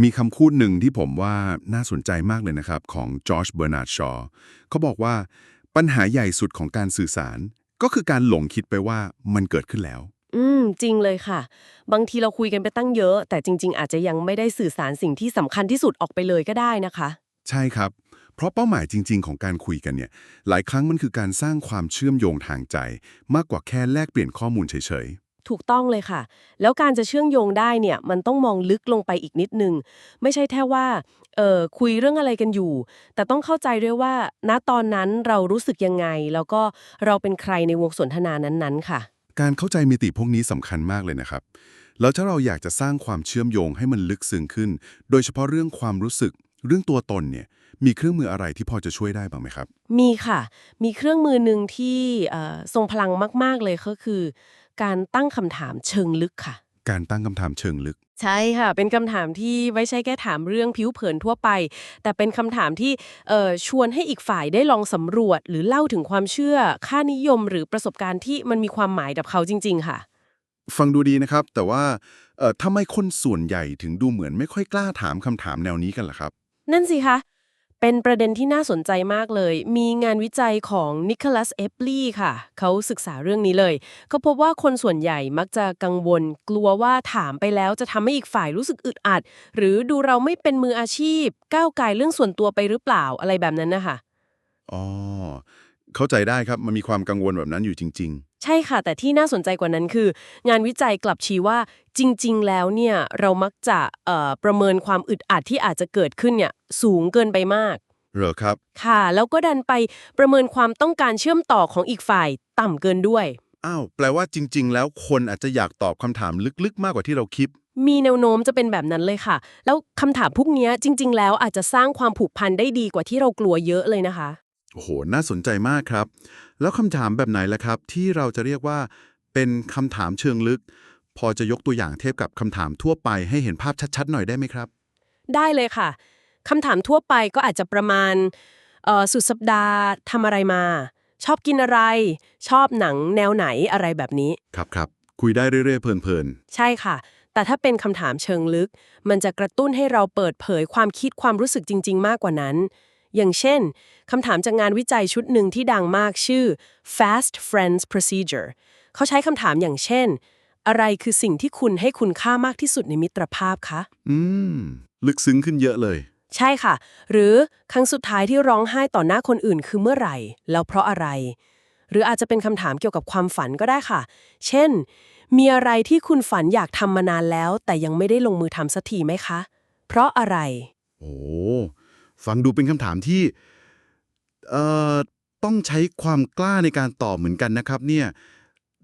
มีคำพูดหนึ่งที่ผมว่าน่าสนใจมากเลยนะครับ ของจอร์จเบอร์นาร์ดชอว์เขาบอกว่าปัญหาใหญ่สุดของการสื่อสาร ก็คือการหลงคิดไปว่ามันเกิดขึ้นแล้ว อืม จริงเลยค่ะ บางทีเราคุยกันไปตั้งเยอะ แต่จริง ๆ อาจจะยังไม่ได้สื่อสารสิ่งที่สำคัญที่สุดออกไปเลยก็ได้นะคะ ใช่ครับ เพราะเป้าหมายจริง ๆ ของการคุยกันเนี่ย หลายครั้งมันคือการสร้างความเชื่อมโยงทางใจ มากกว่าแค่แลกเปลี่ยนข้อมูลเฉย ถูกต้องเลยค่ะ แล้วการจะเชื่อมโยงได้เนี่ยมันต้องมองลึกลงไปอีกนิดนึง ไม่ใช่แค่ว่าเออคุยเรื่องอะไรกันอยู่ แต่ต้องเข้าใจด้วยว่า ณตอนนั้นเรารู้สึกยังไง แล้วก็เราเป็นใครในวงสนทนานั้นๆ ค่ะๆการเข้าใจมิติพวกนี้สำคัญมากเลยนะครับ แล้วถ้าเราอยากจะสร้างความเชื่อมโยงให้มันลึกซึ้งขึ้น โดยเฉพาะเรื่องความรู้สึก เรื่องตัวตนเนี่ยมีเครื่องมืออะไรที่พอจะช่วยได้บ้างไหมครับ มีค่ะ มีเครื่องมือหนึ่งที่เอ่อทรงพลังมาก ๆ เลยก็คือ การตั้งคำถามเชิงลึกค่ะ การตั้งคำถามเชิงลึก ใช่ค่ะ เป็นคำถามที่ไม่ใช่แค่ถามเรื่องผิวเผินทั่วไป แต่เป็นคำถามที่เอ่อชวนให้อีกฝ่ายได้ลองสำรวจ หรือเล่าถึงความเชื่อ ค่านิยม หรือประสบการณ์ที่มันมีความหมายกับเขาจริง ๆ ค่ะ ฟังดูดีนะครับ แต่ว่าเอ่อทำไมคนส่วนใหญ่ถึงดูเหมือนไม่ค่อยกล้าถามคำถามแนวนี้กันล่ะครับ นั่นสิคะ เป็นประเด็นที่น่าสนใจมากเลย มีงานวิจัยของนิโคลัสเอฟลีค่ะ เขาศึกษาเรื่องนี้เลยก็พบว่าคนส่วนใหญ่มักจะกังวล กลัวว่าถามไปแล้วจะทำให้อีกฝ่ายรู้สึกอึดอัด หรือดูเราไม่เป็นมืออาชีพ ก้าวไกลเรื่องส่วนตัวไปหรือเปล่าอะไรแบบนั้นนะคะอ๋อ เข้าใจได้ครับ มันมีความกังวลแบบนั้นอยู่จริง ใช่ค่ะ แต่ที่น่าสนใจกว่านั้นคือ งานวิจัยกลับชี้ว่าจริง ๆ แล้วเนี่ยเรามักจะเอ่อประเมินความอึดอัดที่อาจจะเกิดขึ้นเนี่ยสูงเกินไปมากๆเหรอครับ ค่ะ แล้วก็ดันไปประเมินความต้องการเชื่อมต่อของอีกฝ่ายต่ำเกินด้วย อ้าว แปลว่าจริง ๆ แล้วคนอาจจะอยากตอบคำถามลึกๆ มากกว่าที่เราคิด มีแนวโน้มจะเป็นแบบนั้นเลยค่ะ แล้วคำถามพวกเนี้ยจริง ๆ แล้วอาจจะสร้างความผูกพันได้ดีกว่าที่เรากลัวเยอะเลยนะคะ โอ้โห น่าสนใจมากครับ แล้วคำถามแบบไหนล่ะครับ ที่เราจะเรียกว่าเป็นคำถามเชิงลึก พอจะยกตัวอย่างเทียบกับคำถามทั่วไปให้เห็นภาพชัดๆ หน่อยได้ไหมครับ ได้เลยค่ะคำถามทั่วไปก็อาจจะประมาณเอ่อสุดสัปดาห์ทำอะไรมา ชอบกินอะไร ชอบหนังแนวไหนอะไรแบบนี้ ครับครับคุยได้เรื่อยๆเพลินใช่ค่ะ แต่ถ้าเป็นคำถามเชิงลึก มันจะกระตุ้นให้เราเปิดเผยความคิดความรู้สึกจริง ๆ มากกว่านั้น อย่างเช่นคำถามจากงานวิจัยชุดหนึ่งที่ดังมากชื่อ Fast Friends Procedure เขาใช้คำถามอย่างเช่น อะไรคือสิ่งที่คุณให้คุณค่ามากที่สุดในมิตรภาพคะๆอืม ลึกซึ้งขึ้นเยอะเลย ใช่ค่ะ หรือครั้งสุดท้ายที่ร้องไห้ต่อหน้าคนอื่นคือเมื่อไหร่ แล้วเพราะอะไร หรืออาจจะเป็นคำถามเกี่ยวกับความฝันก็ได้ค่ะ เช่น มีอะไรที่คุณฝันอยากทำมานานแล้ว แต่ยังไม่ได้ลงมือทำสักทีไหมคะ เพราะอะไร โอ้ ฟังดูเป็นคำถามที่เอ่อต้องใช้ความกล้าในการตอบเหมือนกันนะครับเนี่ย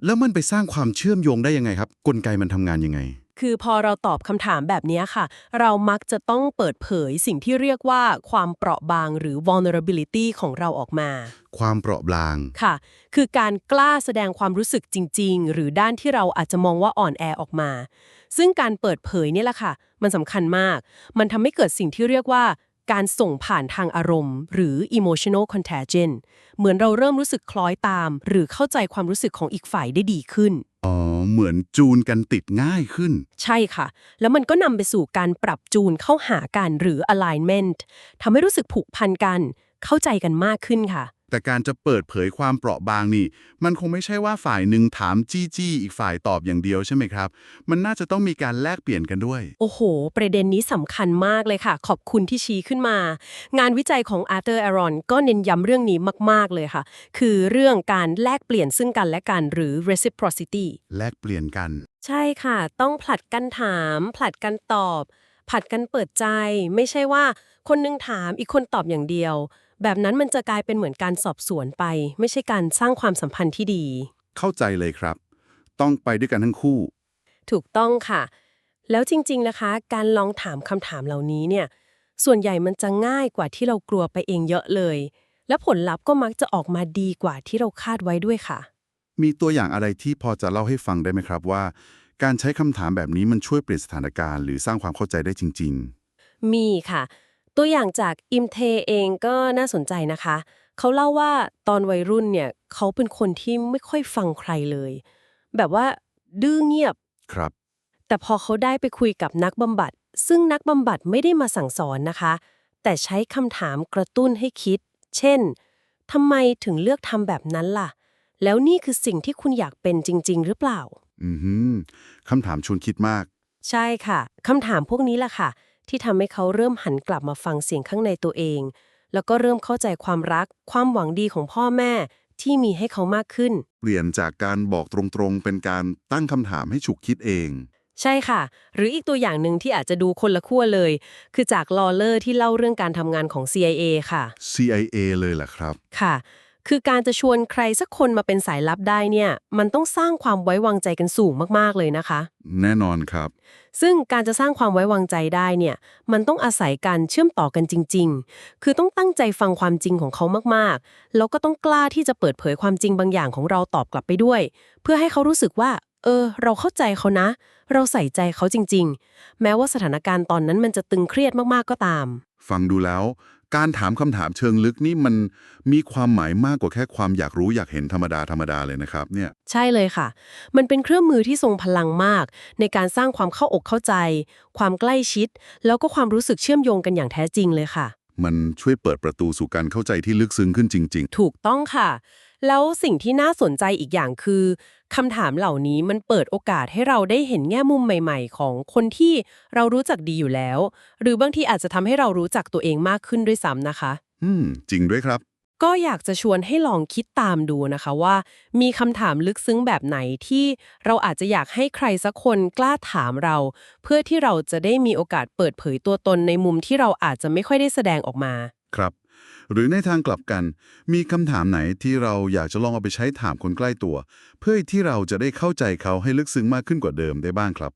แล้วมันไปสร้างความเชื่อมโยงได้ยังไงครับ กลไกมันทำงานยังไง คือพอเราตอบคำถามแบบนี้ค่ะ เรามักจะต้องเปิดเผยสิ่งที่เรียกว่าความเปราะบางหรือ vulnerability ของเราออกมา ความเปราะบางค่ะ คือการกล้าแสดงความรู้สึกจริง ๆ หรือด้านที่เราอาจจะมองว่าอ่อนแอออกมา ซึ่งการเปิดเผยเนี่ยแหละค่ะ มันสำคัญมาก มันทำให้เกิดสิ่งที่เรียกว่า การส่งผ่านทางอารมณ์ หรือ emotional contagion เหมือนเราเริ่มรู้สึกคล้อยตาม หรือเข้าใจความรู้สึกของอีกฝ่ายได้ดีขึ้น อ๋อ เหมือนจูนกันติดง่ายขึ้น ใช่ค่ะ แล้วมันก็นำไปสู่การปรับจูนเข้าหากันหรือ alignment ทำให้รู้สึกผูกพันกัน เข้าใจกันมากขึ้นค่ะ แต่การจะเปิดเผยความเปราะบางนี่ มันคงไม่ใช่ว่าฝ่ายหนึ่งถามจี้จี้อีกฝ่ายตอบอย่างเดียวใช่ไหมครับ มันน่าจะต้องมีการแลกเปลี่ยนกันด้วย โอ้โห ประเด็นนี้สำคัญมากเลยค่ะ ขอบคุณที่ชี้ขึ้นมา งานวิจัยของอาร์เธอร์แอรอนก็เน้นย้ำเรื่องนี้มาก ๆ เลยค่ะ คือเรื่องการแลกเปลี่ยนซึ่งกันและกันหรือ reciprocity แลกเปลี่ยนกัน ใช่ค่ะ ต้องผลัดกันถาม ผลัดกันตอบ ผลัดกันเปิดใจ ไม่ใช่ว่า คนหนึงถามอีกคนตอบอย่างเดียว แบบนั้นมันจะกลายเป็นเหมือนการสอบสวนไป ไม่ใช่การสร้างความสัมพันธ์ที่ดี เข้าใจเลยครับ ต้องไปด้วยกันทั้งคู่ ถูกต้องค่ะ แล้วจริง ๆนะคะ การลองถามคำถามเหล่านี้เนี่ย ส่วนใหญ่มันจะง่ายกว่าที่เรากลัวไปเองเยอะเลย และผลลัพธ์ก็มักจะออกมาดีกว่าที่เราคาดไว้ด้วยค่ะ มีตัวอย่างอะไรที่พอจะเล่าให้ฟังได้ไหมครับว่า การใช้คำถามแบบนี้มันช่วยเปลี่ยนสถานการณ์หรือสร้างความเข้าใจได้จริงมีค่ะ ตัวอย่างจากอิมเทเองก็น่าสนใจนะคะ เขาเล่าว่าตอนวัยรุ่นเนี่ยเขาเป็นคนที่ไม่ค่อยฟังใครเลย แบบว่าดื้อเงียบๆครับ แต่พอเขาได้ไปคุยกับนักบำบัด ซึ่งนักบำบัดไม่ได้มาสั่งสอนนะคะ แต่ใช้คำถามกระตุ้นให้คิด เช่นทำไมถึงเลือกทำแบบนั้นล่ะ แล้วนี่คือสิ่งที่คุณอยากเป็นจริง ๆ หรือเปล่า อือหือคำถามชวนคิดมาก ใช่ค่ะคำถามพวกนี้แหละค่ะ ที่ทำให้เขาเริ่มหันกลับมาฟังเสียงข้างในตัวเอง แล้วก็เริ่มเข้าใจความรัก ความหวังดีของพ่อแม่ที่มีให้เขามากขึ้น เปลี่ยนจากการบอกตรงๆ เป็นการตั้งคำถามให้ฉุกคิดเอง ใช่ค่ะ หรืออีกตัวอย่างหนึ่งที่อาจจะดูคนละขั้วเลย คือจากลอเลอร์ที่เล่าเรื่องการทำงานของ CIA ค่ะ CIA เลยแหละครับ ค่ะ คือการจะชวนใครสักคนมาเป็นสายลับได้เนี่ย มันต้องสร้างความไว้วางใจกันสูงมากๆเลยนะคะ แน่นอนครับ ซึ่งการจะสร้างความไว้วางใจได้เนี่ย มันต้องอาศัยการเชื่อมต่อกันจริง ๆ คือต้องตั้งใจฟังความจริงของเขามากๆ แล้วก็ต้องกล้าที่จะเปิดเผยความจริงบางอย่างของเราตอบกลับไปด้วย เพื่อให้เขารู้สึกว่า เออ เราเข้าใจเขานะ เราใส่ใจเขาจริง ๆ แม้ว่าสถานการณ์ตอนนั้นมันจะตึงเครียดมากๆก็ตาม ฟังดูแล้ว การถามคำถามเชิงลึกนี่มันมีความหมายมากกว่าแค่ความอยากรู้อยากเห็นธรรมดาธรรมดาเลยนะครับเนี่ยใช่เลยค่ะ มันเป็นเครื่องมือที่ทรงพลังมาก ในการสร้างความเข้าอกเข้าใจ ความใกล้ชิด แล้วก็ความรู้สึกเชื่อมโยงกันอย่างแท้จริงเลยค่ะ มันช่วยเปิดประตูสู่การเข้าใจที่ลึกซึ้งขึ้นจริงถูกต้องค่ะ แล้วสิ่งที่น่าสนใจอีกอย่างคือคำถามเหล่านี้มันเปิดโอกาสให้เราได้เห็นแง่มุมใหม่ ๆ ของคนที่เรารู้จักดีอยู่แล้ว หรือบางทีอาจจะทำให้เรารู้จักตัวเองมากขึ้นด้วยซ้ำนะคะๆอืม จริงด้วยครับ ก็อยากจะชวนให้ลองคิดตามดูนะคะว่า มีคำถามลึกซึ้งแบบไหนที่เราอาจจะอยากให้ใครสักคนกล้าถามเรา เพื่อที่เราจะได้มีโอกาสเปิดเผยตัวตนในมุมที่เราอาจจะไม่ค่อยได้แสดงออกมา ครับ หรือในทางกลับกัน มีคำถามไหนที่เราอยากจะลองเอาไปใช้ถามคนใกล้ตัว เพื่อที่เราจะได้เข้าใจเขาให้ลึกซึ้งมากขึ้นกว่าเดิมได้บ้างครับ